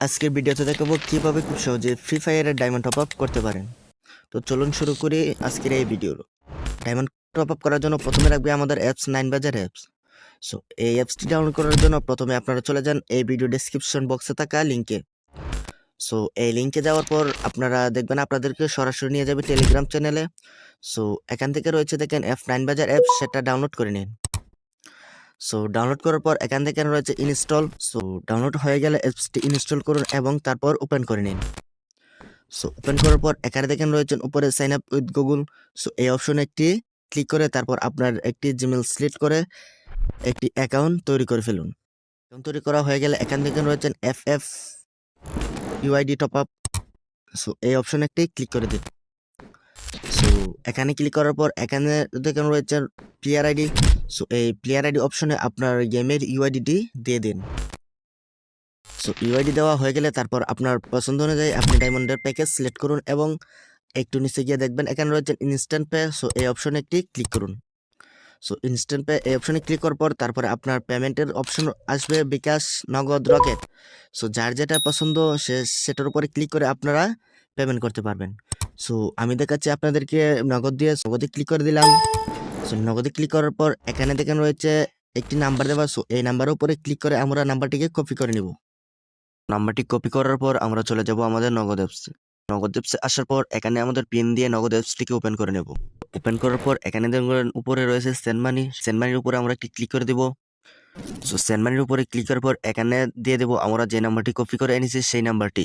আজকের ভিডিওতে দেখাবো কীভাবে খুব সহজে ফ্রি ফায়ারের ডায়মন্ড টপ আপ করতে পারেন। তো চলুন শুরু করি আজকের এই ভিডিও ডায়মন্ড টপ আপ করার জন্য প্রথমে রাখবে আমাদের apps nine Bazar apps so এই অ্যাপসটি ডাউনলোড করার জন্য প্রথমে আপনারা চলে যান এই ভিডিও ডেসক্রিপশন বক্সে থাকা লিঙ্কে সো এই লিঙ্কে যাওয়ার পর আপনারা দেখবেন আপনাদেরকে সরাসরি নিয়ে যাবে টেলিগ্রাম চ্যানেলে সো এখান থেকে রয়েছে দেখেন এফ নাইন বাজার অ্যাপস সেটা ডাউনলোড করে নিন। সো ডাউনলোড করার পর এখান থেকে রয়েছে ইনস্টল সো ডাউনলোড হয়ে গেলে অ্যাপসটি ইনস্টল করুন এবং তারপর ওপেন করে নিন। সো ওপেন করার পর এখানে দেখেন রয়েছেন উপরে sign up with Google so এই অপশনে একটি ক্লিক করে তারপর আপনার একটি জিমেল সিলেক্ট করে একটি অ্যাকাউন্ট তৈরি করে ফেলুন। অ্যাকাউন্ট তৈরি করা হয়ে গেলে এখান থেকে রয়েছেন F F UID top up so এই অপশনে একটি ক্লিক করে দিন। এখানে ক্লিক করার পর এখানে দেখেন রয়েছে প্লেয়ার আইডি সো এই প্লেয়ার আইডি অপশনে আপনার গেমের ইউআইডিটি দিয়ে দিন। সো ইউআইডি দেওয়া হয়ে গেলে তারপর আপনার পছন্দ অনুযায়ী আপনি ডায়মন্ডের প্যাকেজ সিলেক্ট করুন এবং একটু নিচে গিয়ে দেখবেন এখানে রয়েছে ইনস্ট্যান্ট পে সো এই অপশনে একটি ক্লিক করুন। সো ইনস্ট্যান্ট পে এই অপশনে ক্লিক করার পর তারপরে আপনার পেমেন্টের অপশন আসবে বিকাশ, নগদ, রকেট। সো যার যেটা পছন্দ সে, সেটার উপরে ক্লিক করে আপনারা পেমেন্ট করতে পারবেন। সো আমি দেখাচ্ছি আপনাদেরকে নগদ দিয়ে নগদে ক্লিক করে দিলাম। সো নগদে ক্লিক করার পর এখানে দেখেন রয়েছে একটি নাম্বার দেওয়া। সো এই নাম্বারের উপরে ক্লিক করে আমরা নাম্বারটিকে কপি করে নিব। নাম্বারটি কপি করার পর আমরা চলে যাব আমাদের নগদ অ্যাপসে নগদ অ্যাপসে আসার পর এখানে আমাদের পিন দিয়ে নগদ অ্যাপসটিকে ওপেন করে নেব। ওপেন করার পর এখানে দেখবেন উপরে রয়েছে সেন্ড মানি সেন্ড মানির উপরে আমরা একটি ক্লিক করে দেব। সো সেন্ড মানির উপরে ক্লিক করার পর এখানে দিয়ে দেব আমরা যে নাম্বারটি কপি করে এনেছি সেই নাম্বারটি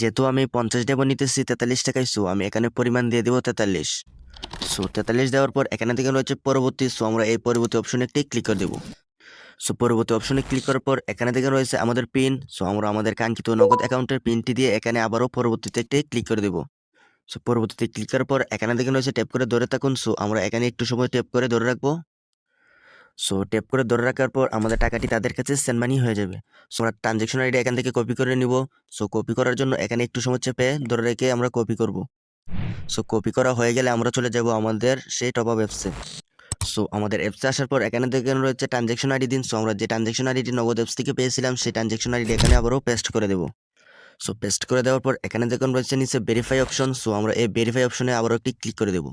যেহেতু আমি পঞ্চাশ ডেবো নিতেছি, তেতাল্লিশ টাকায় সো আমি এখানে পরিমাণ দিয়ে দেবো তেতাল্লিশ। সো তেতাল্লিশ দেওয়ার পর এখানে থেকে রয়েছে পরবর্তী সো আমরা এই পরবর্তী অপশনে একটি ক্লিক করে দেবো। সো পরবর্তী অপশনে ক্লিক করার পর এখানে থেকে রয়েছে আমাদের পিন সো আমরা আমাদের কাঙ্ক্ষিত নগদ অ্যাকাউন্টের পিনটি দিয়ে এখানে আবারও পরবর্তীতে একটি ক্লিক করে দেবো। সো পরবর্তীতে ক্লিক করার পর এখানে থেকে রয়েছে ট্যাপ করে ধরে থাকুন সো আমরা এখানে একটু সময় ট্যাপ করে ধরে রাখব। সো ট্যাপ করে ধরে রাখার পর আমাদের টাকাটি তাদের কাছে সেন্ড মানি হয়ে যাবে। সো আমরা ট্রানজ্যাকশন আইডি এখান থেকে কপি করে নিব। সো কপি করার জন্য এখানে একটু সময় চেপে ধরে রেখে আমরা কপি করব। সো কপি করা হয়ে গেলে আমরা চলে যাব আমাদের সেই টপ আপ অ্যাপসে সো আমাদের অ্যাপসে আসার পর এখানে দেখেন রয়েছে ট্রানজ্যাকশন আইডি দিন। সো আমরা যে ট্রানজ্যাকশন আইডিটি নগদ অ্যাপস থেকে পেয়েছিলাম, সেই ট্রানজ্যাকশন আইডি এখানে আবারও পেস্ট করে দেবো। সো পেস্ট করে দেওয়ার পর এখানে দেখুন রয়েছে নিচে ভেরিফাই অপশন সো আমরা এই ভেরিফাই অপশনে আবারও একটি ক্লিক করে দেবো।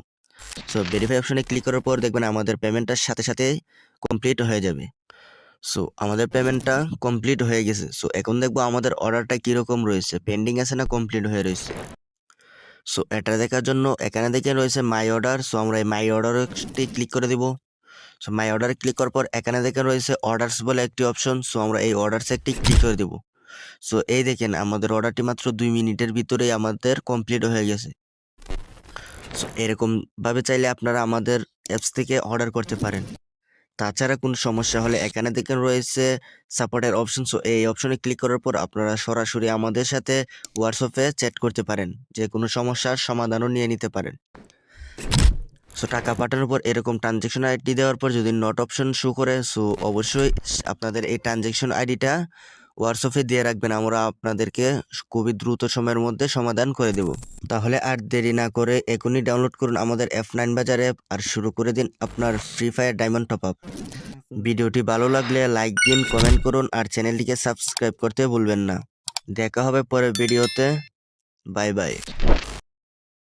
সো ভেরিফাই অপশনে ক্লিক করার পর দেখবেন আমাদের পেমেন্টটার সাথে সাথে কমপ্লিট হয়ে যাবে। সো আমাদের পেমেন্টটা কমপ্লিট হয়ে গেছে। সো এখন দেখব আমাদের অর্ডারটা কীরকম রয়েছে। পেন্ডিং আছে না কমপ্লিট হয়ে রয়েছে? সো এটা দেখার জন্য এখানে দেখে রয়েছে মাই অর্ডার সো আমরা এই মাই অর্ডারটি ক্লিক করে দিব। সো মাই অর্ডার ক্লিক করার পর এখানে দেখে রয়েছে অর্ডারস বলে একটি অপশন সো আমরা এই অর্ডারসে একটি ক্লিক করে দেব। সো এই দেখেন আমাদের অর্ডারটি মাত্র দুই মিনিটের ভিতরেই আমাদের কমপ্লিট হয়ে গেছে। এরকমভাবে চাইলে আপনারা আমাদের অ্যাপস থেকে অর্ডার করতে পারেন। তাছাড়া কোনো সমস্যা হলে এখানে দেখেন রয়েছে সাপোর্টের অপশন সো এই অপশনে ক্লিক করার পর আপনারা সরাসরি আমাদের সাথে হোয়াটসঅ্যাপে চ্যাট করতে পারেন। যে কোনো সমস্যার সমাধানও নিয়ে নিতে পারেন। সো টাকা পাঠানোর পর এরকম ট্রানজ্যাকশন আইডি দেওয়ার পর যদি নট অপশন শো করে সো অবশ্যই আপনাদের এই ট্রানজ্যাকশন আইডিটা হোয়াটসঅ্যাপে দিয়ে রাখবেন, আমরা আপনাদেরকে খুবই দ্রুত সময়ের মধ্যে সমাধান করে দেব। তাহলে আর দেরি না করে এখনই ডাউনলোড করুন আমাদের এফ নাইন বাজার অ্যাপ আর শুরু করে দিন আপনার free fire diamond top up ভিডিওটি ভালো লাগলে লাইক দিন কমেন্ট করুন আর চ্যানেলটিকে সাবস্ক্রাইব করতে ভুলবেন না। দেখা হবে পরের ভিডিওতে। Bye bye